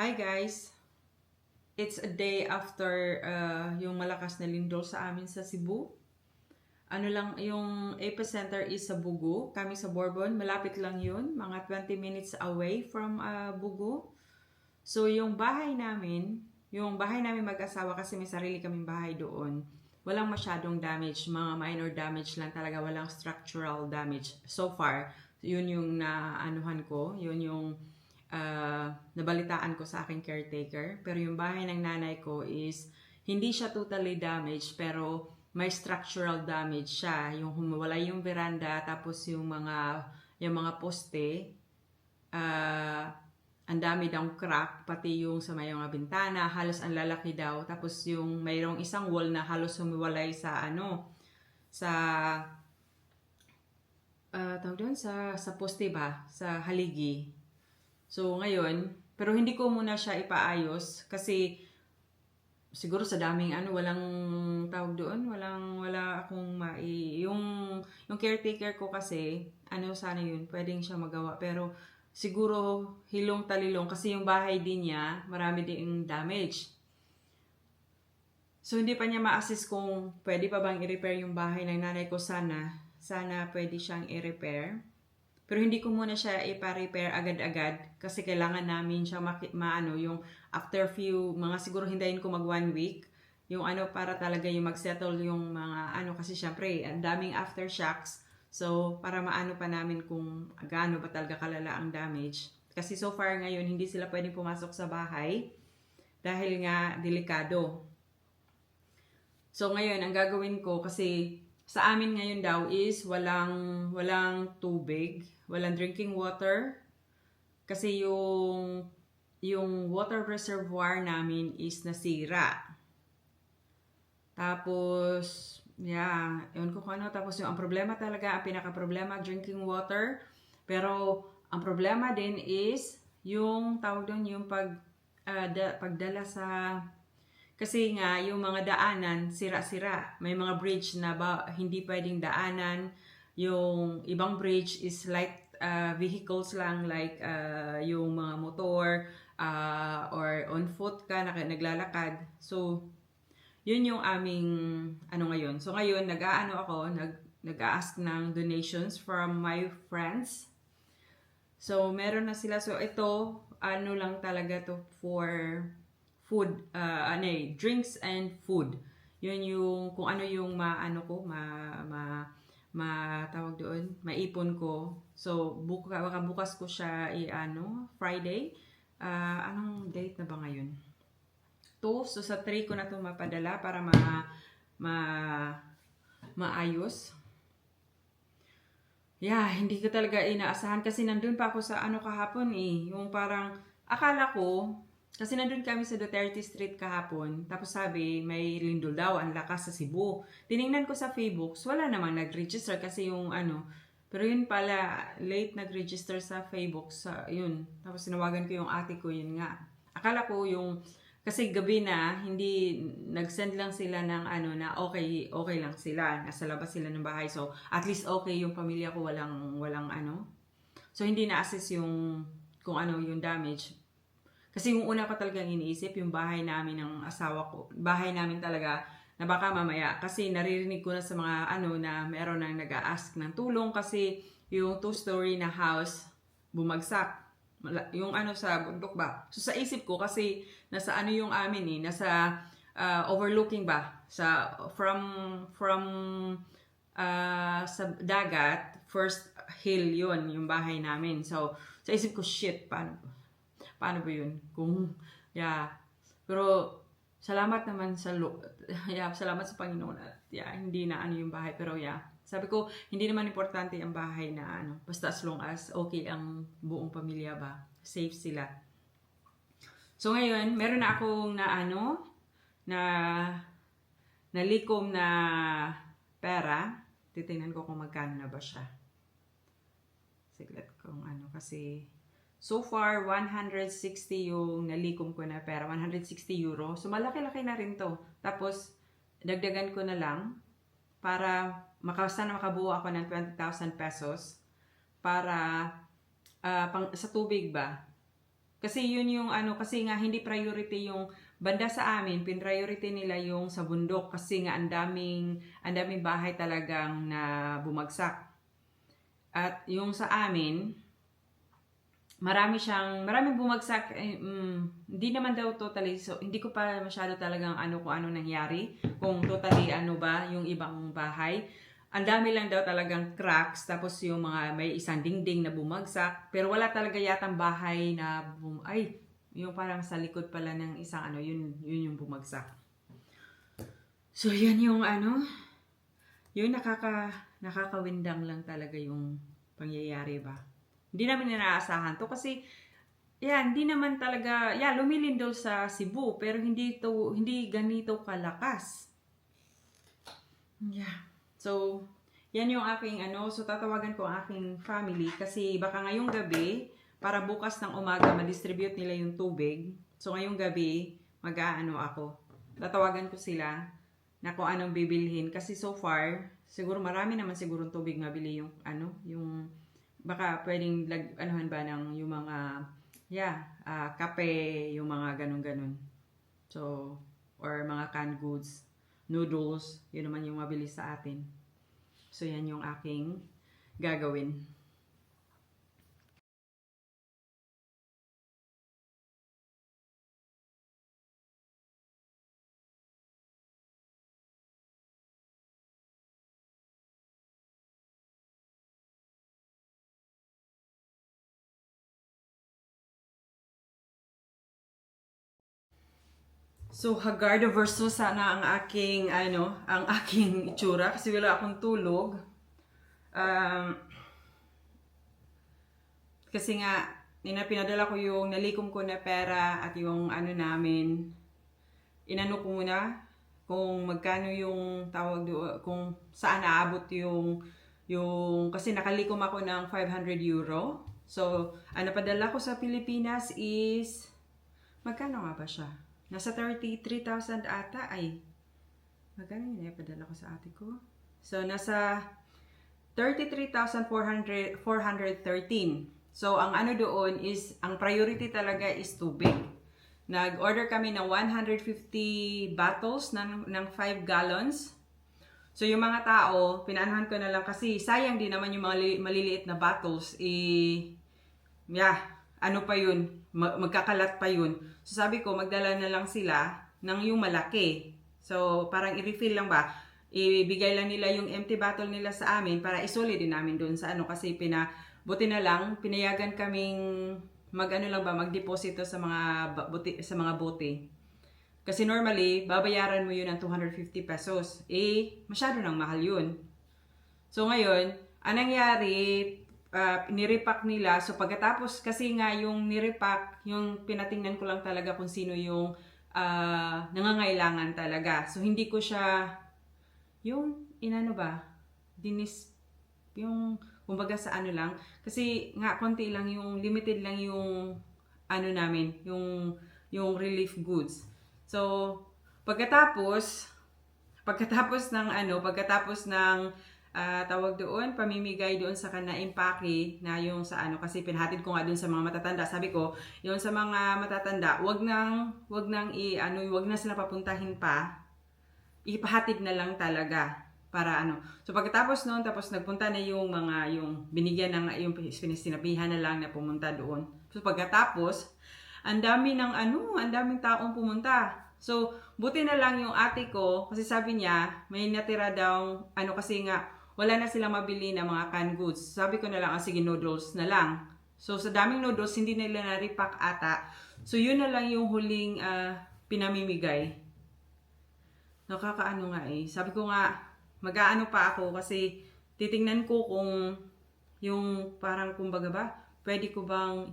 Hi guys! It's a day after uh, yung malakas na lindol sa amin sa Cebu. Ano lang, yung epicenter is sa Bugo. Kami sa Bourbon, malapit lang yun. Mga 20 minutes away from uh, Bugo. So yung bahay namin, yung bahay namin mag-asawa kasi may sarili kaming bahay doon. Walang masyadong damage, mga minor damage lang talaga, walang structural damage. So far, yun yung naanuhan ko, yun yung uh, nabalitaan ko sa aking caretaker. Pero yung bahay ng nanay ko is hindi siya totally damaged pero may structural damage siya. Yung humawala yung veranda tapos yung mga yung mga poste uh, ang dami daw crack, pati yung sa may mga bintana, halos ang lalaki daw. Tapos yung mayroong isang wall na halos humiwalay sa ano, sa uh, tawag doon, sa, sa poste ba? Sa haligi. So, ngayon, pero hindi ko muna siya ipaayos kasi siguro sa daming ano, walang tawag doon, walang, wala akong mai, yung, yung caretaker ko kasi, ano sana yun, pwedeng siya magawa, pero siguro hilong talilong kasi yung bahay din niya, marami din damage. So, hindi pa niya ma-assist kung pwede pa bang i-repair yung bahay ng nanay ko sana. Sana pwede siyang i-repair. Pero hindi ko muna siya ipa-repair agad-agad kasi kailangan namin siya ma- maano yung after few, mga siguro hintayin ko mag one week, yung ano para talaga yung mag-settle yung mga ano kasi syempre ang daming aftershocks. So para maano pa namin kung gaano ba talaga kalala ang damage. Kasi so far ngayon hindi sila pwedeng pumasok sa bahay dahil nga delikado. So ngayon ang gagawin ko kasi sa amin ngayon daw is walang walang tubig walang drinking water. Kasi yung, yung water reservoir namin is nasira. Tapos, yeah, yun ko ano. Tapos yung ang problema talaga, ang pinaka-problema, drinking water. Pero, ang problema din is, yung tawag doon, yung pag, uh, da, pagdala sa kasi nga, yung mga daanan, sira-sira. May mga bridge na ba, hindi pwedeng daanan yung ibang bridge is light uh, vehicles lang like uh, yung mga motor uh, or on foot ka na naglalakad. So, yun yung aming ano ngayon. So ngayon nag-aano ako, nag nag-ask ng donations from my friends. So meron na sila. So ito ano lang talaga to for food uh, ano eh, drinks and food. Yun yung kung ano yung maano ko, ma, ma matawag doon, maipon ko. So, buka, bukas ko siya i-ano, Friday. Uh, anong date na ba ngayon? 2. So, sa 3 ko na ito mapadala para ma, ma, maayos. Yeah, hindi ko talaga inaasahan kasi nandun pa ako sa ano kahapon eh. Yung parang, akala ko, kasi nandun kami sa Duterte Street kahapon, tapos sabi may lindol daw, ang lakas sa Cebu. Tiningnan ko sa Facebook, wala namang nag-register kasi yung ano, pero yun pala, late nag-register sa Facebook, sa, yun. Tapos sinawagan ko yung ate ko, yun nga. Akala ko yung, kasi gabi na, hindi, nag-send lang sila ng ano, na okay, okay lang sila, nasa labas sila ng bahay. So, at least okay yung pamilya ko, walang, walang ano. So, hindi na-assess yung, kung ano yung damage. Kasi yung una ko talagang iniisip, yung bahay namin ng asawa ko, bahay namin talaga, na baka mamaya, kasi naririnig ko na sa mga ano na meron nang nag-a-ask ng tulong kasi yung two-story na house bumagsak. Yung ano sa bundok ba? So sa isip ko kasi nasa ano yung amin eh, nasa uh, overlooking ba? Sa from from uh, sa dagat, first hill yon yung bahay namin. So sa isip ko shit, paano paano ba yun? Kung, yeah. Pero, salamat naman sa, lo, yeah, salamat sa Panginoon at, yeah, hindi na ano yung bahay. Pero, yeah, sabi ko, hindi naman importante ang bahay na ano, basta as long as okay ang buong pamilya ba, safe sila. So, ngayon, meron na akong na ano, na nalikom na pera. Titingnan ko kung magkano na ba siya. Siglet kung ano, kasi So far, 160 yung nalikom ko na pera, 160 euro. So malaki-laki na rin to. Tapos, dagdagan ko na lang para makasa na makabuo ako ng 20,000 pesos para uh, pang, sa tubig ba. Kasi yun yung ano, kasi nga hindi priority yung banda sa amin, pin-priority nila yung sa bundok kasi nga ang daming, ang daming bahay talagang na bumagsak. At yung sa amin, marami siyang, maraming bumagsak, eh, mm, hindi naman daw totally, so hindi ko pa masyado talagang ano kung ano nangyari, kung totally ano ba yung ibang bahay. Ang dami lang daw talagang cracks, tapos yung mga may isang dingding na bumagsak, pero wala talaga yatang bahay na bum ay, yung parang sa likod pala ng isang ano, yun, yun yung bumagsak. So, yan yung ano, yung nakaka, nakakawindang lang talaga yung pangyayari ba. Hindi namin inaasahan to kasi yan, hindi naman talaga, yeah, lumilindol sa Cebu, pero hindi to, hindi ganito kalakas. Yeah. So, yan yung aking ano, so tatawagan ko ang aking family kasi baka ngayong gabi, para bukas ng umaga ma-distribute nila yung tubig. So ngayong gabi, mag-aano ako. Tatawagan ko sila na kung anong bibilhin kasi so far, siguro marami naman siguro tubig mabili yung ano, yung baka pwedeng lag, anuhan ba ng yung mga yeah, ah, kape, yung mga ganun-ganun. So, or mga canned goods, noodles, yun naman yung mabili sa atin. So, yan yung aking gagawin. So, Hagarda versus sana ang aking, ano, ang aking itsura kasi wala akong tulog. Um, kasi nga, nina pinadala ko yung nalikom ko na pera at yung ano namin, inano ko muna kung magkano yung tawag do, kung saan naabot yung, yung, kasi nakalikom ako ng 500 euro. So, ang napadala ko sa Pilipinas is, magkano nga ba siya? Nasa 33,000 ata ay. Magkano yun eh? Padala ko sa ate ko. So, nasa 33,413. So, ang ano doon is, ang priority talaga is tubig. Nag-order kami ng 150 bottles ng, ng 5 gallons. So, yung mga tao, pinaanahan ko na lang kasi sayang din naman yung mga li- maliliit na bottles. Eh, yeah, ano pa yun, mag- magkakalat pa yun. So sabi ko, magdala na lang sila ng yung malaki. So parang i-refill lang ba, ibigay lang nila yung empty bottle nila sa amin para isuli din namin doon sa ano kasi pina, buti na lang, pinayagan kaming mag ano lang ba, magdeposito sa mga buti, sa mga bote. Kasi normally, babayaran mo yun ng 250 pesos. Eh, masyado nang mahal yun. So ngayon, anong nangyari, uh, nirepack nila. So pagkatapos kasi nga yung nirepack, yung pinatingnan ko lang talaga kung sino yung uh, nangangailangan talaga. So hindi ko siya yung inano ba, dinis yung kumbaga sa ano lang kasi nga konti lang yung limited lang yung ano namin, yung yung relief goods. So pagkatapos pagkatapos ng ano, pagkatapos ng uh, tawag doon, pamimigay doon sa kana impake na yung sa ano kasi pinhatid ko nga doon sa mga matatanda. Sabi ko, yung sa mga matatanda, wag nang wag nang i ano, wag na sila papuntahin pa. Ipahatid na lang talaga para ano. So pagkatapos noon, tapos nagpunta na yung mga yung binigyan ng yung sinabihan na lang na pumunta doon. So pagkatapos, ang dami ng ano, ang daming taong pumunta. So, buti na lang yung ate ko, kasi sabi niya, may natira daw, ano kasi nga, wala na silang mabili na mga canned goods. Sabi ko na lang, ah, sige, noodles na lang. So, sa daming noodles, hindi nila na-repack ata. So, yun na lang yung huling uh, pinamimigay. Nakakaano nga eh. Sabi ko nga, mag-aano pa ako kasi titingnan ko kung yung parang kumbaga ba, pwede ko bang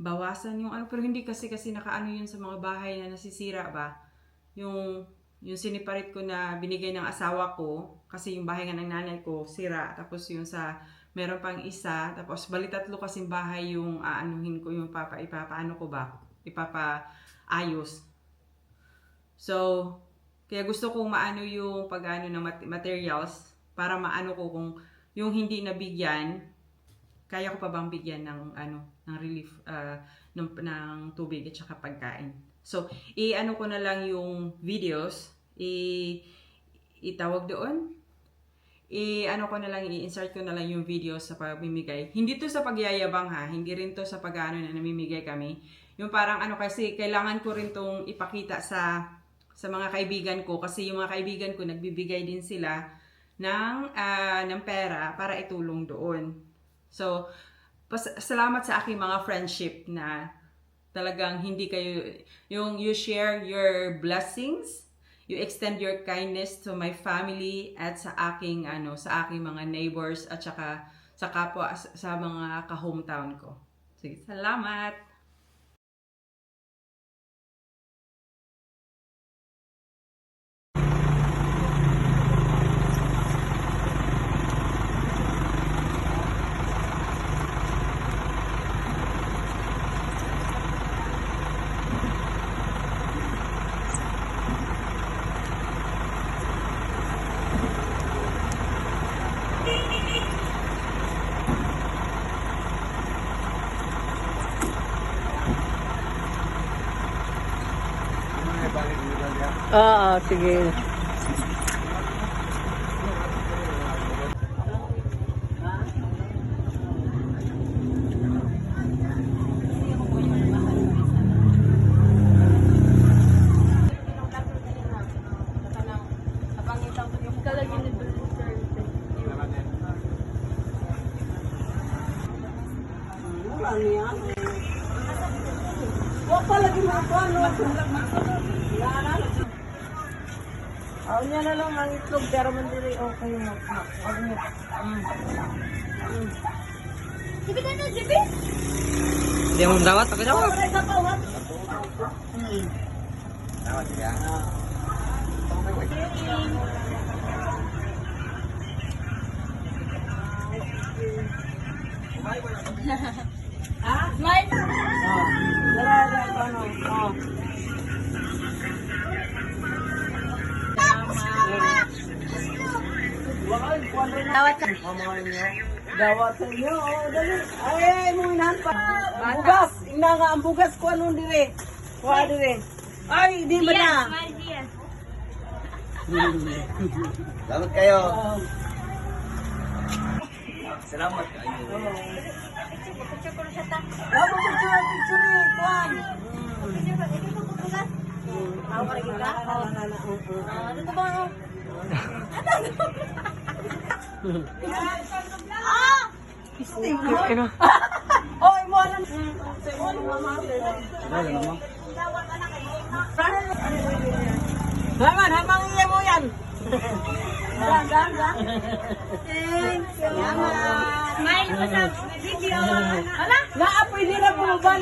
bawasan yung ano. Pero hindi kasi kasi nakaano yun sa mga bahay na nasisira ba. Yung yung siniparit ko na binigay ng asawa ko, kasi yung bahay nga ng nanay ko, sira. Tapos yung sa, meron pang isa, tapos bali tatlo kasing bahay yung aanuhin ko, yung papa, ipapaano ko ba? Ipapaayos. So, kaya gusto kong maano yung pag-ano ng materials, para maano ko kung yung hindi nabigyan, kaya ko pa bang bigyan ng ano ng relief ah, ng, ng tubig at saka pagkain. So, i-ano ko na lang yung videos, i itawag doon, i-ano ko na lang, i-insert ko na lang yung video sa pamimigay. Hindi to sa pagyayabang ha, hindi rin to sa pag-ano na namimigay kami. Yung parang ano kasi, kailangan ko rin tong ipakita sa sa mga kaibigan ko kasi yung mga kaibigan ko nagbibigay din sila ng ah, ng pera para itulong doon. So, pas- salamat sa aking mga friendship na talagang hindi kayo yung you share your blessings you extend your kindness to my family at sa aking ano sa aking mga neighbors at saka sa kapwa sa, mga ka-hometown ko. Sige, salamat. Oo, sige. Oh, niya na lang ang itlog, pero mandiri okay mo. Huwag niyo. Mm. Hindi mo dawat, ako dawat. Sa pawat. Ah, smile. Oh. Dala, dala, ano, oh. Dawat sa Dawat sa inyo. Oh, dali. Ay, ay, mo inahan pa. Bugas. Ina nga ang bugas ko anong dire. Kuha dire. Ay, di ba na? Salamat kayo. Oh. Salamat kayo. Dapat picture, picture eh. Kuhan. Ano? Oh, imo alam. Haman, hamang iya mo yan. Gan, gan, gan. Salamat. Hala? Naapoy nila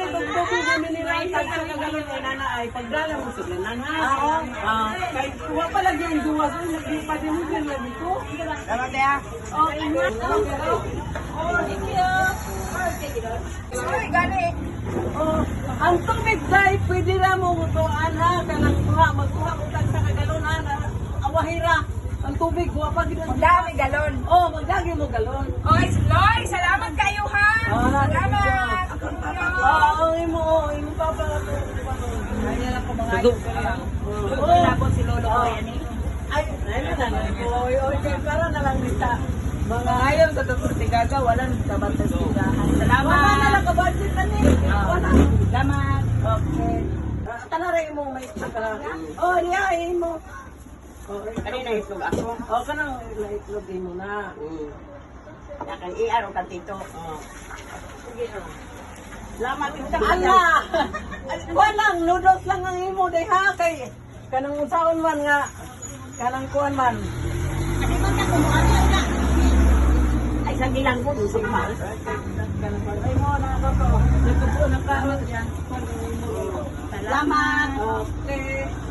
ang tubig na nila ang tagsa ng gano'n ay nanaay. Pagdala mo sila nana. Oo. Ah, kahit kuha pa lagi ang duwa ko, hindi pa din mo ko. Salamat ya. Oh, ingat. Oh, thank. Sorry, gani. Oh, ang tubig dahil pwede na mo mutuan ha. Kanang kuha, magkuha ko tag sa kagalon ha. na Awahira. Ang tubig, kuha pa gina. Dami galon. Oh, magdagi mo galon. Oy, Loy, salamat kayo ha. Oh, Salamat. Oo, oh, imo, oh, imo pa pa. Ay, lang ko mga ayos. Oh, si Lolo ko yan Ay, ay, na lang. Oy, oy, para na lang nita. Mga Ayaw sa Dr. Tigaga, wala nang kabantas tigahan. Salamat. Wala na lang kabudget na ni. Wala. Salamat. Okay. Ah, Tanara mo may tsaka. Oh, niya imo. Oh, Kanina itlog ako. oh kanang itlog mo na. Yakan i-araw ka tito. Oh. Sige. oh. Salamat yung sa Ala! Walang noodles lang ang imo day ha kay kanang unsaon man nga kanang kuan man. Ay, sa gilang ko, sa imal. Kanang kuan ay mo na ko to. Nagtupo na yan. Salamat. Okay.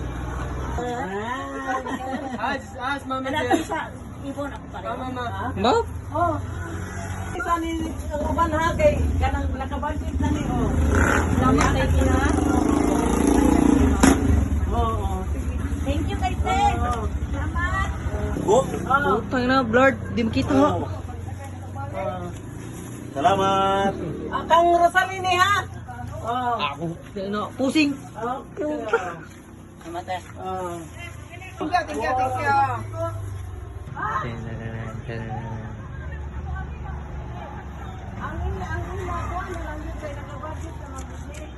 Ah. As, as, mama Anak ko sa ibon ako pa rin. Mama. Ha? Oh. Isa ni uban ha kay kanang nakabudget na ni oh. Salamat kay. Oh, sige. Thank you kay Te. Oh. Salamat. Oh. Na, blurred. Di makita ho. Oh. Salamat. Ah, Kang Rosalini ha? Oh. Ako, ano, pusing. Okay. Namate. Oh. Tingka, tingka, tingka. Ang ina, ang ko, ano lang yun sa'yo, nakabudget na mag-budget.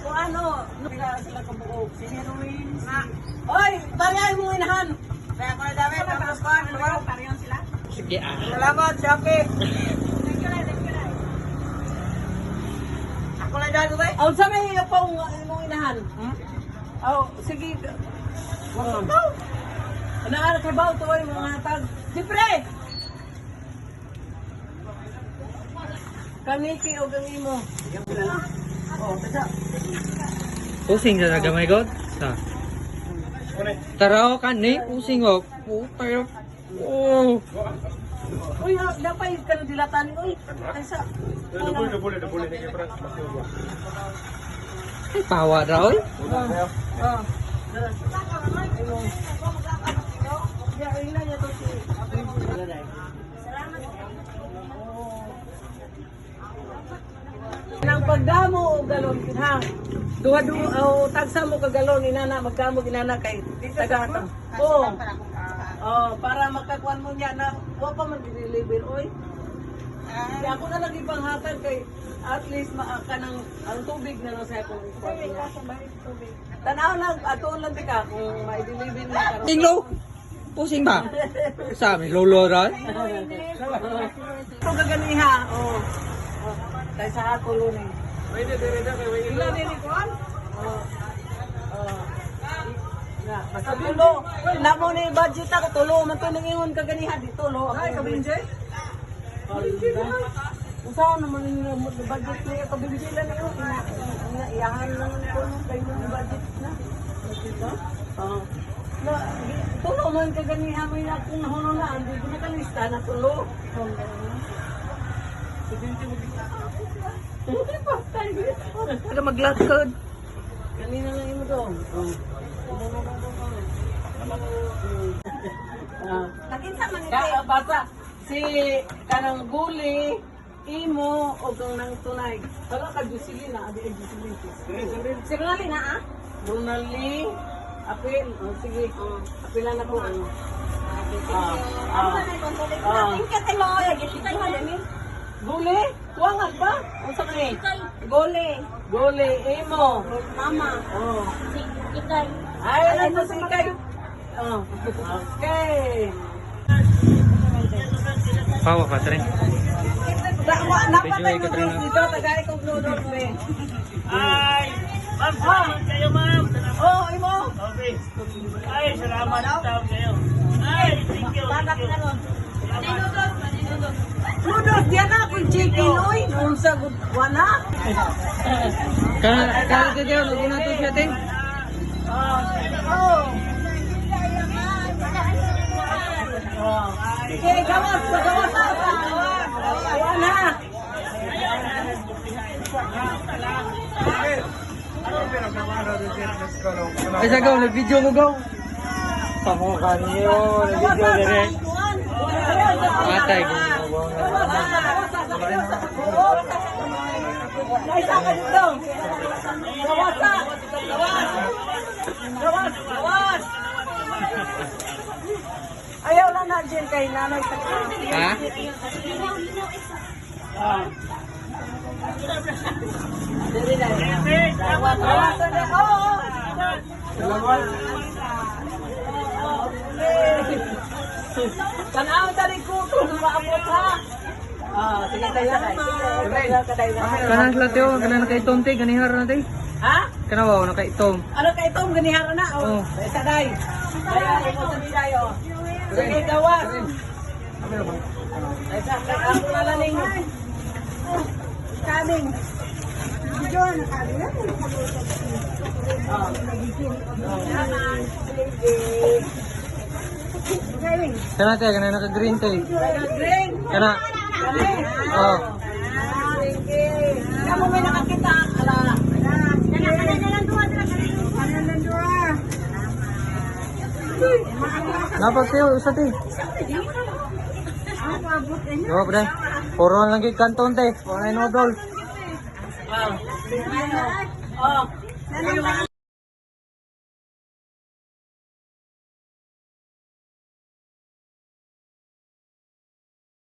Kung ano, sila, sila kabuo, si Heroin, si... Oy, bariyay mo inahan! Kaya ko na dami, tapos ko, ano ba? Sila. Sige ah. Salamat, Shopee. Thank you, Lai, thank you, Lai. Na dyan, ba? Oh, sa may pong imong inahan? Hmm? Oh, sige. Wow. Ano ka ba ito ay mga tag? Siyempre! Kaniki o gang imo. Oh, tasa. Pusing sa nagamay god. Sa. Taraw ka ni, pusing oh. Puta Oh. Uy, dapat ka na dilatan. Uy. Ay, pawa raw. eh. Oh. Imo. Ya, ina niya to si. Nang pagdamo o galon ha. Duha du o tagsa mo ka galon inana magdamo inana kay tagatang. Oo. Oh, para makakuan mo niya na wa pa man deliver oy. Di ako na lagi panghatag kay at least maaka ng ang tubig na no sa akong ikuan niya. Tanaw lang ato lang di ka kung ma-deliver na karon. Tinglo. Pusing ba? Sa amin, lolo raw. Ito gaganiha. Oh. Oh. Kaya sa ato lunin. Pwede, pwede, pwede. Ila din ikuan? Oh. Oh. Na, basta tulo. Namo ni budget ako tulo man to ning ingon kaganiha di tulo. Ay kabinje. Usa naman yung budget niya kabinje lang niyo. Iyahan lang ko mo budget na. Diba? Oh. Na, tulo man kaganiha mo na kung hono na andi na kanista na tulo. Para maglakad. Kanina lang dong. Oh. Ah, Nakinsa man Ka, basta si kanang guli imo o kang nang tunay. Wala ka Jocelyn na, adi ay Jocelyn. Sige nga na, ah. Brunali, apil. Oh, sige. Apilan na ko ano. Ah, ah. Ah. Guli? Kuwangan ba? Ang sa kani? Gole. Guli, imo. Mama. Oh. Si Ikay. Ay, ano sa sikay? Oh. Okay. Pawa ka, Tren. Dawa, napatay mo dito dito, tagay kong noodles me. Ay, ma'am, salamat kayo, ma'am. Salamat. Oh, imo. Okay. Ay, salamat tawag kayo. Ay, thank you. Thank you. Noodles, diyan na akong chicken, oy. Nung sa wala. Kana dito, luguna to siya, Ting. Oh. Oh. Okay, gawas, gawas, gawas. Wala. Ay, sa gaw, nag-video mo gaw. Tamo ka niyo, nag-video na rin. Atay, Naisa ka dito. Gawasa. Gawas. Gawas. Gawas. Ayaw na na dyan kay nanay sa Ha? Ah. Tanaw tali ko kung maabot ha. Ah, sige tayo. Sige tayo. Kana sila, Teo, kana na kay Tom, Ting, ganihar na, Ting. Ha? Kana ba, na kay Tom. Ano ka itong ganihara na? Oo. Oh. Sa day. Kaya imo sa tayo. Sige gawas. Ako na lang ninyo. Kaming. Na kaming. Ah. Kana, Te, kana na ka-green, Te. Green. Kana. Oh. Sige. Kamu may nakakita. Ala. Napag, Teo, isa, Te. Yo, pre. Puro lang gig kanton, te. Puro na yung nodol. Oh.